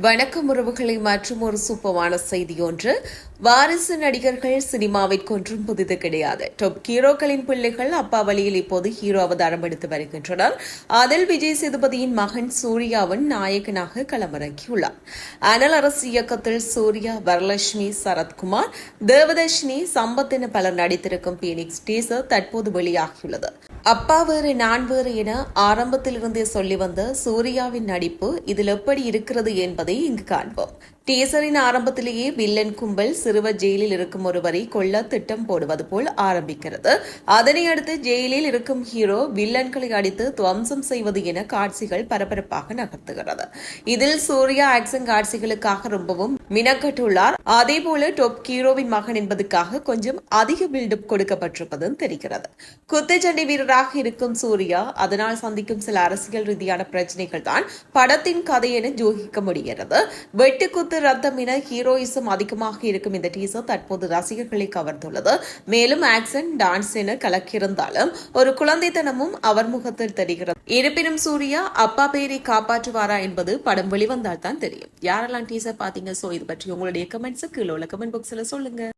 வணக்கம் உறவுகளை மற்றும் ஒரு சூப்பமான செய்தி ஒன்று. வாரிசு நடிகர்கள் சினிமாவிற்கொன்றும் புதிது கிடையாது. டாப் ஹீரோக்களின் பிள்ளைகள் அப்பா வழியில் இப்போது ஹீரோ அவதாரம் எடுத்து வருகின்றனர். அதில் விஜய் சேதுபதியின் மகன் சூர்யாவின் நாயகனாக களமிறங்கியுள்ளார். அனல் அரசு இயக்கத்தில் சூர்யா வரலட்சுமி சரத்குமார் தேவதர்ஷினி சம்பத் என பலர் நடித்திருக்கும் பீனிக்ஸ் டீசர் தற்போது வெளியாகியுள்ளது. அப்பா வேறு நான் வேறு என ஆரம்பத்திலிருந்தே சொல்லி வந்த சூர்யாவின் நடிப்பு இதில் எப்படி இருக்கிறது என்பதை இங்கு காண்போம். டீசரின் ஆரம்பத்திலேயே வில்லன் கும்பல் சிறுவர் ஜெயிலில் இருக்கும் ஒருவரை கொல்ல திட்டம் போடுவது போல் ஆரம்பிக்கிறது. அதனை அடுத்து ஜெயிலில் இருக்கும் ஹீரோ வில்லன்களை அடித்து துவம்சம் செய்வது என காட்சிகள் பரபரப்பாக நகர்த்துகிறது. இதில் சூர்யா ஆக்சன் காட்சிகளுக்காக ரொம்பவும் மினக்கட்டுள்ளார். அதே போல டொப் ஹீரோவின் மகன் என்பதுக்காக கொஞ்சம் அதிக பில்டப் கொடுக்கப்பட்டிருப்பதும் தெரிகிறது. குத்துச்சண்டை வீரராக இருக்கும் சூர்யா அதனால் சந்திக்கும் சில அரசியல் ரீதியான பிரச்சனைகள் தான் படத்தின் கதை என ஜூகிக்க முடிகிறது. வெட்டுக்குத்து ரத்தம் என ஹீரோயிசம் அதிகமாக இருக்கும் இந்த டீசர் தற்போது ரசிகர்களை கவர்ந்துள்ளது. மேலும் ஆக்சன் டான்ஸ் என கலக்கியிருந்தாலும் ஒரு குழந்தைத்தனமும் அவர் முகத்தில் தெரிகிறது. இருப்பினும் சூர்யா அப்பா பெயரை காப்பாற்றுவாரா என்பது படம் வெளிவந்தால் தான் தெரியும். யாரெல்லாம் டீசர் பாத்தீங்க சோ இது பற்றி உங்களுடைய கமெண்ட்ஸ் கீழே உள்ள கமெண்ட் பாக்ஸ்ல சொல்லுங்க.